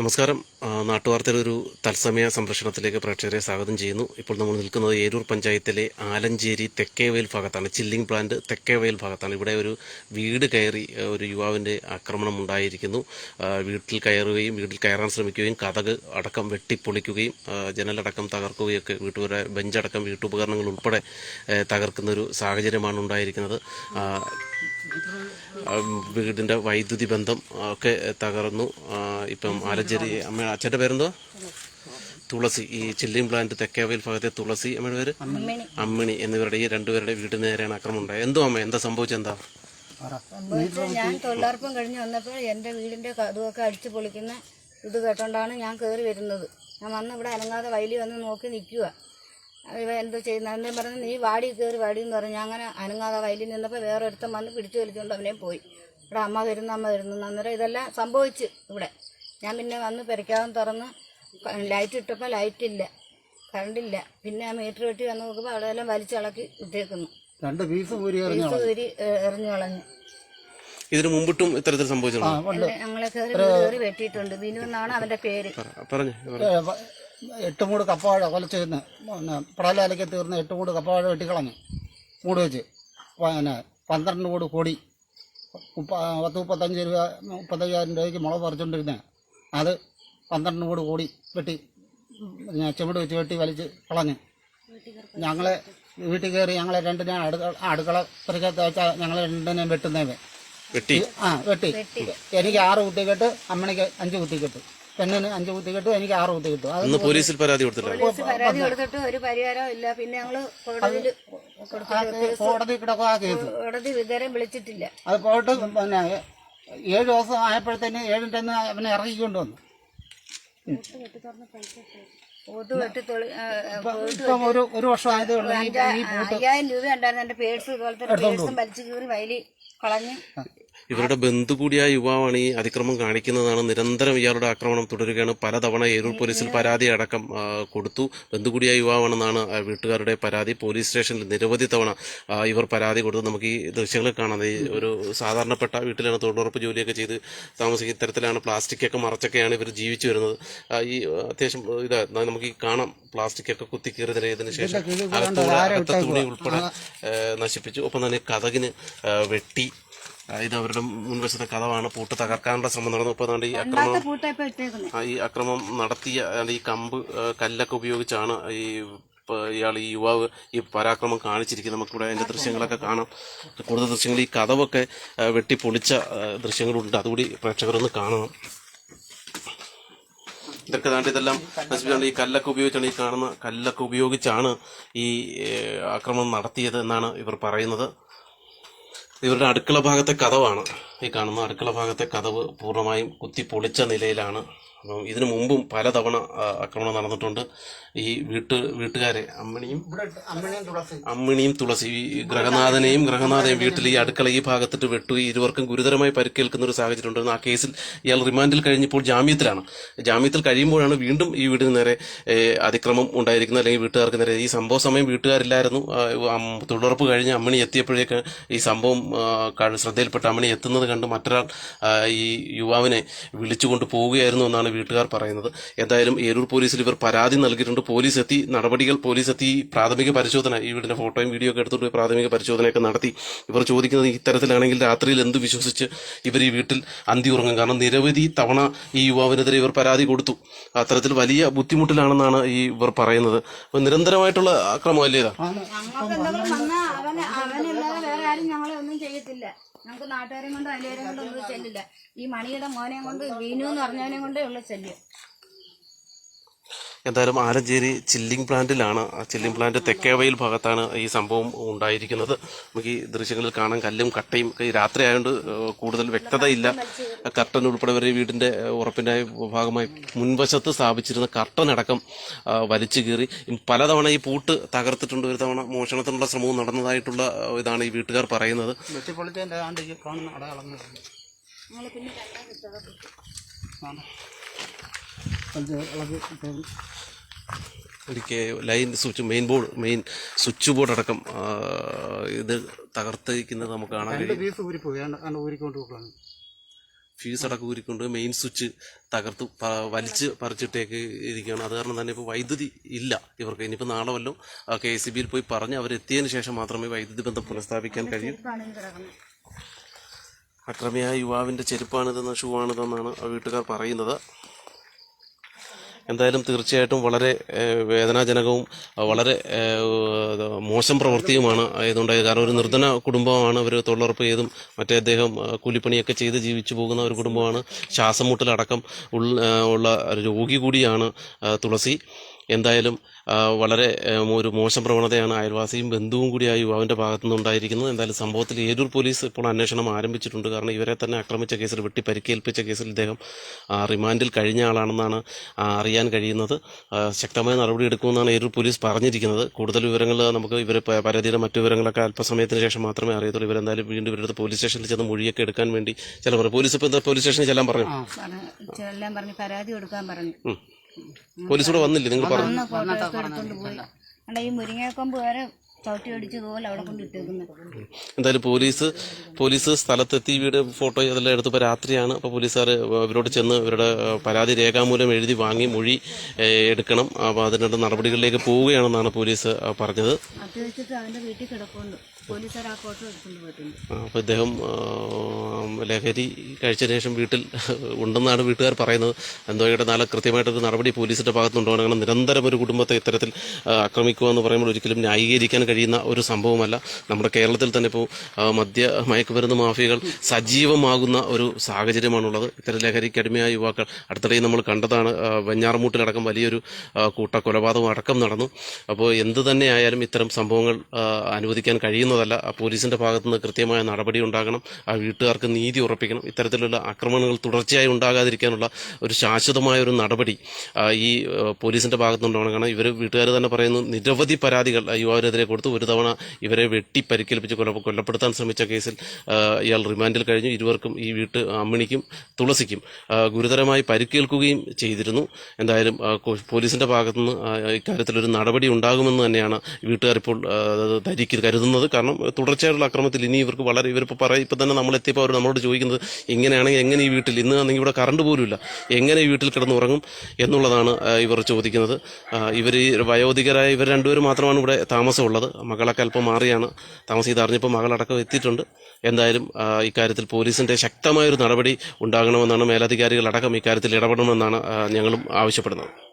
നമസ്കാരം. നാട്ടുവാർത്തയുടെ ഒരു തത്സമയ സംരക്ഷണത്തിലേക്ക് പ്രേക്ഷകരെ സ്വാഗതം ചെയ്യുന്നു. ഇപ്പോൾ നമ്മൾ നിൽക്കുന്നത് ഏരൂർ പഞ്ചായത്തിലെ ആലഞ്ചേരി തെക്കേവയൽ ഭാഗത്താണ്. ചില്ലിംഗ് പ്ലാന്റ് തെക്കേവയൽ ഭാഗത്താണ്. ഇവിടെ ഒരു വീട് കയറി ഒരു യുവാവിന്റെ ആക്രമണം ഉണ്ടായിരിക്കുന്നു. വീട്ടിൽ കയറുകയും വീട്ടിൽ കയറാൻ ശ്രമിക്കുകയും കഥക് അടക്കം വെട്ടിപ്പൊളിക്കുകയും ജനലടക്കം ജനലടക്കം തകർക്കുകയൊക്കെ വീട്ടുകാരെ ബെഞ്ചടക്കം വീട്ടുപകരണങ്ങൾ ഉൾപ്പെടെ തകർക്കുന്നൊരു സാഹചര്യമാണ് ഉണ്ടായിരിക്കുന്നത്. വീടിന്റെ വൈദ്യുതി ബന്ധം ഒക്കെ തകർന്നു. ഇപ്പം ആലഞ്ചേരി അമ്മ അച്ഛന്റെ പേരെന്തോ? തുളസി. ഈ ചില്ലിയും പ്ലാന്റ് തെക്കേവയിൽ ഭാഗത്തെ തുളസി അമ്മയുടെ പേര്? അമ്മിണി. എന്നിവരുടെ ഈ രണ്ടുപേരുടെ വീടിന് നേരെയാണ് ആക്രമണം ഉണ്ടായത്. എന്തോ അമ്മ എന്താ സംഭവിച്ചെന്താ ഞാൻ തൊഴിലുറപ്പം കഴിഞ്ഞ് വന്നപ്പോൾ എന്റെ വീടിന്റെ കതുവൊക്കെ അടിച്ചു പൊളിക്കുന്ന ഇത് കേട്ടോണ്ടാണ് ഞാൻ കയറി വരുന്നത്. ഞാൻ വന്ന് ഇവിടെ അനങ്ങാതെ വയലിൽ വന്ന് നോക്കി നിൽക്കുക ഇവ എന്തോ ചെയ്യുന്ന? എന്നെ പറഞ്ഞ് നീ വാടി കയറി വാടി എന്ന് പറഞ്ഞു അങ്ങനെ അനങ്ങാതെ വയലിൽ നിന്നപ്പോൾ വേറെ ഒരുത്തം വന്ന് പിടിച്ചു വലിച്ചുകൊണ്ട് അവനെ പോയി. ഇവിടെ അമ്മ വരുന്നു അമ്മ വരുന്നു അന്നേരം ഇതെല്ലാം സംഭവിച്ചു ഇവിടെ. ഞാൻ പിന്നെ വന്ന് പെരയ്ക്കാതെ തുറന്ന് ലൈറ്റ് ഇട്ടപ്പോൾ ലൈറ്റ് ഇല്ല കറണ്ടില്ല പിന്നെ ആ മീറ്റർ വെട്ടി വന്ന് നോക്കുമ്പോൾ അവിടെ എല്ലാം വലിച്ചിളക്കി ഇട്ടേക്കുന്നു. രണ്ട് പീസ് പൂരി എറിഞ്ഞു പീസ് ഊരി എറിഞ്ഞു കളഞ്ഞു ഇതിനു മുമ്പിട്ടും ഇത്തരത്തിൽ സംഭവിച്ചിട്ടുണ്ട്? ഞങ്ങളെ കയറി കയറി വെട്ടിയിട്ടുണ്ട്. ബിനു എന്നാണ് അവന്റെ പേര്. പറഞ്ഞു എട്ട് മൂട് കപ്പവാഴ കൊലച്ചിരുന്ന് പിന്നെ പ്രളയാലയ്ക്ക് തീർന്ന് എട്ട് മൂട് കപ്പവാഴ വെട്ടിക്കളഞ്ഞു മൂട് വെച്ച് പിന്നെ പന്ത്രണ്ട് കൂട് കൊടി മുപ്പ പത്ത് മുപ്പത്തഞ്ച് രൂപ മുപ്പത്തയ്യായിരം രൂപയ്ക്ക് മുളക് പറിച്ചുകൊണ്ടിരുന്നത് അത് പന്ത്രണ്ട് കൂട് കൂടി വെട്ടി ചുവട് വെച്ച് വെട്ടി വലിച്ച് കളഞ്ഞു ഞങ്ങളെ വീട്ടിൽ കയറി ഞങ്ങളെ രണ്ടിനെ അടുക്കള അടുക്കള പുറക്കകത്ത് വെച്ചാൽ ഞങ്ങളെ രണ്ടിനെയും വെട്ടുന്നേ വെട്ടി. ആ വെട്ടി. എനിക്ക് ആറ് കുത്തിക്കെട്ട് അമ്മണിക്ക് അഞ്ച് കുത്തി കെട്ട്. പെണ്ണിന് അഞ്ച് കുത്തി കിട്ടും എനിക്ക് ആറ് കുത്തി കിട്ടും. അത് ഇന്ന് പോലീസിൽ പരാതി കൊടുത്തിട്ടുണ്ട് പോലീസ് പരാതി കൊടുത്തിട്ട് ഒരു ഇല്ല. പിന്നെ ഞങ്ങൾ കോടതിയിൽ ആ കേസ് കോടതി കിടക്കും ആ കേസ്. കോടതി വിതരം വിളിച്ചിട്ടില്ല. അത് പോയിട്ട് പിന്നെ ഏഴ് ദിവസം ആയപ്പോഴത്തേന് ഏഴിന്റെ അന്ന് അവനെ ഇറക്കിക്കൊണ്ട് വന്നു. പൂത്ത് വെട്ടി തൊളി ആ, ആ, പൂത്ത് ഇപ്പം ഒരു ഒരു വർഷം ആയതേ ഉള്ളൂ ഈ അതിന്റെ അയ്യായിരം രൂപ ഉണ്ടായിരുന്നു. എന്റെ പേഴ്സ് ഇതുപോലത്തെ പേഴ്സും വലിച്ചു കീറി വയലി കളഞ്ഞ് ഇവരുടെ ബന്ധു കൂടിയായ യുവാവാണ് ഈ അതിക്രമം കാണിക്കുന്നതാണ്. നിരന്തരം ഇയാളുടെ ആക്രമണം തുടരുകയാണ്. പലതവണ ഏരൂർ പോലീസിൽ പരാതി അടക്കം കൊടുത്തു. ബന്ധു കൂടിയായ യുവാവാണെന്നാണ് വീട്ടുകാരുടെ പരാതി. പോലീസ് സ്റ്റേഷനിൽ നിരവധി തവണ ഇവർ പരാതി കൊടുത്തു നമുക്ക് ഈ ദൃശ്യങ്ങൾ കാണാം. ഈ ഒരു സാധാരണപ്പെട്ട വീട്ടിലാണ് തൊഴിലുറപ്പ് ജോലിയൊക്കെ ചെയ്ത് താമസിക്കുന്ന ഇത്തരത്തിലാണ് പ്ലാസ്റ്റിക് ഒക്കെ മറച്ചൊക്കെയാണ് ഇവർ ജീവിച്ചു വരുന്നത്. ഈ അത്യാവശ്യം ഇതാ നമുക്ക് ഈ കാണാം. പ്ലാസ്റ്റിക് ഒക്കെ കുത്തി കീറി തരയതിനു ശേഷം അകത്തൂടെ അകത്തെ തുണി ഉൾപ്പെടെ നശിപ്പിച്ചു. ഒപ്പം തന്നെ കഥകിന് വെട്ടി ഇത് അവരുടെ മുൻവശത്തെ കഥവാണ്. പൂട്ട് തകർക്കാനുള്ള ശ്രമം നടന്നു. ഇപ്പോൾ ഈ അക്രമം ഈ അക്രമം നടത്തിയ ഈ കമ്പ് കല്ലൊക്കെ ഉപയോഗിച്ചാണ് ഈ ഇയാൾ ഈ യുവാവ് ഈ പരാക്രമം കാണിച്ചിരിക്കുന്നത്. നമുക്കിവിടെ അതിന്റെ ദൃശ്യങ്ങളൊക്കെ കാണാം. കൂടുതൽ ദൃശ്യങ്ങൾ ഈ കഥവൊക്കെ വെട്ടിപ്പൊളിച്ച ദൃശ്യങ്ങളുണ്ട്. അതുകൂടി പ്രേക്ഷകരൊന്ന് കാണണം. ഇതൊക്കെ താണ്ട് ഇതെല്ലാം നശിപ്പിച്ചാണ് ഈ കല്ലൊക്കെ ഉപയോഗിച്ചാണ് ഈ കാണുന്ന കല്ലൊക്കെ ഉപയോഗിച്ചാണ് ഈ ആക്രമണം നടത്തിയത് എന്നാണ് ഇവർ പറയുന്നത്. ഇവരുടെ അടുക്കള ഭാഗത്തെ കഥവാണ്. ഈ കാണുന്ന അടുക്കള ഭാഗത്തെ കഥവ് പൂർണമായും കുത്തി പൊളിച്ച നിലയിലാണ് ഇതിനു മുമ്പും പലതവണ ആക്രമണം നടന്നിട്ടുണ്ട്. ഈ വീട്ട് വീട്ടുകാരെ അമ്മണിയും അമ്മണിയും തുളസി. ഗ്രഹനാഥനെയും ഗ്രഹനാഥയും വീട്ടിൽ ഈ അടുക്കള ഈ ഭാഗത്തിട്ട് വെട്ടു. ഈ ഇരുവർക്കും ഗുരുതരമായി പരിക്കേൽക്കുന്ന ഒരു സാഹചര്യം ഉണ്ടായിരുന്നു ആ കേസിൽ ഇയാൾ റിമാൻഡിൽ കഴിഞ്ഞപ്പോൾ ജാമ്യത്തിലാണ്. ജാമ്യത്തിൽ കഴിയുമ്പോഴാണ് വീണ്ടും ഈ വീടിന് നേരെ അതിക്രമം ഉണ്ടായിരിക്കുന്നത്. അല്ലെങ്കിൽ വീട്ടുകാർക്ക് നേരെ ഈ സംഭവ സമയം വീട്ടുകാരില്ലായിരുന്നു. തുടർപ്പ് തൊഴിലുറപ്പ് കഴിഞ്ഞ് അമ്മിണി എത്തിയപ്പോഴേക്ക് ഈ സംഭവം ശ്രദ്ധയിൽപ്പെട്ട അമ്മിണി എത്തുന്നത് കണ്ട് മറ്റൊരാൾ ഈ യുവാവിനെ വിളിച്ചുകൊണ്ട് പോവുകയായിരുന്നു എന്നാണ് വീട്ടുകാർ പറയുന്നത്. എന്തായാലും ഏരൂർ പോലീസിൽ ഇവർ പരാതി നൽകിയിട്ടുണ്ട്. പോലീസ് എത്തി നടപടികൾ പോലീസ് എത്തി പ്രാഥമിക പരിശോധന. ഈ വീടിന്റെ ഫോട്ടോയും വീഡിയോ ഒക്കെ എടുത്തുകൊണ്ട് പ്രാഥമിക പരിശോധനയൊക്കെ നടത്തി. ഇവർ ചോദിക്കുന്നത് ഇത്തരത്തിലാണെങ്കിൽ രാത്രിയിൽ എന്ത് വിശ്വസിച്ച് ഇവർ ഈ വീട്ടിൽ അന്തി ഉറങ്ങും? കാരണം നിരവധി തവണ ഈ യുവാവിനെതിരെ ഇവർ പരാതി കൊടുത്തു. അത്തരത്തിൽ വലിയ ബുദ്ധിമുട്ടിലാണെന്നാണ് ഈ ഇവർ പറയുന്നത്. നിരന്തരമായിട്ടുള്ള ആക്രമമല്ലേ ഇതാ? ആരും ഞങ്ങളെ ഒന്നും ചെയ്യത്തില്ല. ഞങ്ങൾക്ക് നാട്ടുകാരെയും കൊണ്ട് അതിലേരും കൊണ്ട് ഒന്നും ചെല്ലില്ല. ഈ മണിയുടെ മോനെയും കൊണ്ട് വീനു എന്ന് പറഞ്ഞവനെയും കൊണ്ടേ ഉള്ള ശല്യം എന്തായാലും ആലഞ്ചേരി ചില്ലിംഗ് പ്ലാന്റിലാണ്. ആ ചില്ലിംഗ് പ്ലാന്റ് തെക്കേവയിൽ ഭാഗത്താണ് ഈ സംഭവം ഉണ്ടായിരിക്കുന്നത്. നമുക്ക് ഈ ദൃശ്യങ്ങളിൽ കാണാൻ കല്ലും കട്ടയും ഈ രാത്രി ആയതുകൊണ്ട് കൂടുതൽ വ്യക്തതയില്ല. കർട്ടൻ ഉൾപ്പെടെ വരെ വീടിന്റെ ഉറപ്പിന്റെ ഉറപ്പിന്റെ ഭാഗമായി മുൻവശത്ത് സ്ഥാപിച്ചിരുന്ന കർട്ടൻ അടക്കം വലിച്ചു കീറി. പലതവണ ഈ പൂട്ട് തകർത്തിട്ടുണ്ട്. ഒരു തവണ മോഷണത്തിനുള്ള ശ്രമവും നടന്നതായിട്ടുള്ള ഇതാണ് ഈ വീട്ടുകാർ പറയുന്നത്. കാണുന്ന അടയാളങ്ങൾ. ഒരിക്കൽ line switch main board main switch board അടക്കം ഇത് തകർത്തിരിക്കുന്നത് നമുക്ക് കാണാൻ ഫ്യൂസ് കഴിയും. ഫീസ് അടക്കം ഊരിക്കൊണ്ട് മെയിൻ സ്വിച്ച് തകർത്ത് വലിച്ച് പറിച്ചിട്ടേക്ക് ഇരിക്കുകയാണ്. അത് കാരണം തന്നെ ഇപ്പോൾ വൈദ്യുതി ഇല്ല. ഇവർക്ക് ഇനിയിപ്പോൾ നാളെ വല്ലതും കെ എസ് ബിയിൽ പോയി പറഞ്ഞ് അവരെത്തിയതിന് ശേഷം മാത്രമേ വൈദ്യുതി ബന്ധം പുനഃസ്ഥാപിക്കാൻ കഴിയൂ. അക്രമിയായ യുവാവിന്റെ ചെരുപ്പാണിതെന്ന ഷൂ ആണിതെന്നാണ് ആ വീട്ടുകാർ പറയുന്നത്. എന്തായാലും തീർച്ചയായിട്ടും വളരെ വേദനാജനകവും വളരെ മോശം പ്രവൃത്തിയുമാണ് ഇതുണ്ടായത് കാരണം ഒരു നിർധന കുടുംബമാണ് അവർ തൊഴിലുറപ്പ് ചെയ്തും മറ്റേ അദ്ദേഹം കൂലിപ്പണിയൊക്കെ ചെയ്ത് ജീവിച്ചു പോകുന്ന ഒരു കുടുംബമാണ്. ശ്വാസം മുട്ടലടക്കം ഉള്ള രോഗി കൂടിയാണ് തുളസി. എന്തായാലും വളരെ ഒരു മോശം പ്രവണതയാണ് അയൽവാസിയും ബന്ധുവും കൂടി ആ യുവാവിന്റെ ഭാഗത്തു നിന്നുണ്ടായിരിക്കുന്നത് എന്തായാലും സംഭവത്തിൽ ഏരൂർ പോലീസ് ഇപ്പോൾ അന്വേഷണം ആരംഭിച്ചിട്ടുണ്ട്. കാരണം ഇവരെ തന്നെ ആക്രമിച്ച കേസിൽ വെട്ടി പരിക്കേൽപ്പിച്ച കേസിൽ ഇദ്ദേഹം റിമാൻഡിൽ കഴിഞ്ഞ ആളാണെന്നാണ് അറിയാൻ കഴിയുന്നത്. ശക്തമായ നടപടി എടുക്കുമെന്നാണ് ഏരൂർ പോലീസ് പറഞ്ഞിരിക്കുന്നത്. കൂടുതൽ വിവരങ്ങൾ നമുക്ക് ഇവർ പരാതിയുടെ മറ്റു വിവരങ്ങളൊക്കെ അല്പസമയത്തിന് ശേഷം മാത്രമേ അറിയത്തുള്ളൂ. ഇവരെന്തായാലും വീണ്ടും ഇവരുടെ പോലീസ് സ്റ്റേഷനിൽ ചെന്ന് മൊഴിയൊക്കെ എടുക്കാൻ വേണ്ടി ചില പോലീസ് ഇപ്പോൾ പോലീസ് സ്റ്റേഷനിൽ ചെല്ലാൻ പറഞ്ഞു? എല്ലാം പറഞ്ഞ് പരാതി കൊടുക്കാൻ പറഞ്ഞു. പോലീസ് കൂടെ വന്നില്ലേ? നിങ്ങൾ പറഞ്ഞു. അവിടെ ഈ മുരിങ്ങക്കൊമ്പ് വരെ ചവിട്ടി അടിച്ചതുപോലെ അവിടെ കൊണ്ട് ഇട്ടേക്കുന്നത് എന്തായാലും പോലീസ് പോലീസ് സ്ഥലത്തെത്തി വീട് ഫോട്ടോ അതെല്ലാം എടുത്തപ്പോൾ രാത്രിയാണ്. അപ്പോൾ പോലീസുകാർ ഇവരോട് ചെന്ന് ഇവരുടെ പരാതി രേഖാമൂലം എഴുതി വാങ്ങി മൊഴി എടുക്കണം. അപ്പോൾ അതിനുള്ള നടപടികളിലേക്ക് പോവുകയാണെന്നാണ് പോലീസ് പറഞ്ഞത്. അത് വെച്ചിട്ട് അവന്റെ വീട്ടിൽ കിടപ്പുണ്ട്. അപ്പോൾ ഇദ്ദേഹം ലഹരി കഴിച്ചതിന് ശേഷം വീട്ടിൽ ഉണ്ടെന്നാണ് വീട്ടുകാർ പറയുന്നത്. എന്തോ ഇവിടെ നാളെ കൃത്യമായിട്ടൊരു നടപടി പോലീസിന്റെ ഭാഗത്തുണ്ടോ കാരണം നിരന്തരം ഒരു കുടുംബത്തെ ഇത്തരത്തിൽ ആക്രമിക്കുക എന്ന് പറയുമ്പോൾ ഒരിക്കലും ന്യായീകരിക്കാൻ കഴിയുന്ന ഒരു സംഭവമല്ല. നമ്മുടെ കേരളത്തിൽ തന്നെ ഇപ്പോൾ മദ്യ മയക്കുമരുന്ന് മാഫിയകൾ സജീവമാകുന്ന ഒരു സാഹചര്യമാണുള്ളത്. ഇത്തരം ലഹരിക്ക് അടിമയായ യുവാക്കൾ അടുത്തിടെ നമ്മൾ കണ്ടതാണ്. വെഞ്ഞാറമൂട്ടിലടക്കം വലിയൊരു കൂട്ടക്കൊലപാതകം കൂട്ട കൊലപാതകം അടക്കം നടന്നു. അപ്പോൾ എന്ത് തന്നെയായാലും ഇത്തരം സംഭവങ്ങൾ അനുവദിക്കാൻ കഴിയുന്നതല്ല ആ പോലീസിന്റെ ഭാഗത്തുനിന്ന് കൃത്യമായ നടപടി ഉണ്ടാകണം ആ വീട്ടുകാർക്ക് നീതി ഉറപ്പിക്കണം. ഇത്തരത്തിലുള്ള ആക്രമണങ്ങൾ തുടർച്ചയായി ഉണ്ടാകാതിരിക്കാനുള്ള ഒരു ശാശ്വതമായ ഒരു നടപടി ഈ പോലീസിന്റെ ഭാഗത്തുനിന്നുണ്ടാകണം കാരണം ഇവർ വീട്ടുകാർ തന്നെ പറയുന്നു നിരവധി പരാതികൾ യുവാവിനെതിരെ കൊടുത്തു. ഒരു തവണ ഇവരെ വെട്ടി പരിക്കേൽപ്പിച്ച് കൊല കൊല്ലപ്പെടുത്താൻ ശ്രമിച്ച കേസിൽ ഇയാൾ റിമാൻഡിൽ കഴിഞ്ഞു. ഇരുവർക്കും ഈ വീട്ട് അമ്മിണിക്കും തുളസിക്കും ഗുരുതരമായി പരിക്കേൽക്കുകയും ചെയ്തിരുന്നു. എന്തായാലും പോലീസിന്റെ ഭാഗത്തുനിന്ന് ഇക്കാര്യത്തിലൊരു നടപടി ഉണ്ടാകുമെന്ന് തന്നെയാണ് വീട്ടുകാർ ഇപ്പോൾ ആ, കരുതുന്നത്. കാരണം തുടർച്ചയായിട്ടുള്ള അക്രമത്തിൽ ഇനി ഇവർക്ക് വളരെ ഇവരിപ്പോൾ പറയും ഇപ്പം തന്നെ നമ്മൾ എത്തിയപ്പോൾ അവർ നമ്മളോട് ചോദിക്കുന്നത് ഇങ്ങനെയാണെങ്കിൽ എങ്ങനെ ഈ വീട്ടിൽ ഇന്ന് ആണെങ്കിൽ ഇവിടെ കറണ്ട് പോലുമില്ല എങ്ങനെ ഈ വീട്ടിൽ കിടന്നുറങ്ങും? എന്നുള്ളതാണ് ഇവർ ചോദിക്കുന്നത്. ഇവർ ഈ വയോധികരായ ഇവർ രണ്ടുപേരും മാത്രമാണ് ഇവിടെ താമസമുള്ളത്. മകളൊക്കെ അല്പം മാറിയാണ്. താമസം ഇതറിഞ്ഞപ്പോൾ മകളടക്കം എത്തിയിട്ടുണ്ട്. എന്തായാലും ഇക്കാര്യത്തിൽ പോലീസിന്റെ ശക്തമായൊരു നടപടി ഉണ്ടാകണമെന്നാണ് മേലധികാരികളടക്കം ഇക്കാര്യത്തിൽ ഇടപെടണമെന്നാണ് ഞങ്ങളും ആവശ്യപ്പെടുന്നത്.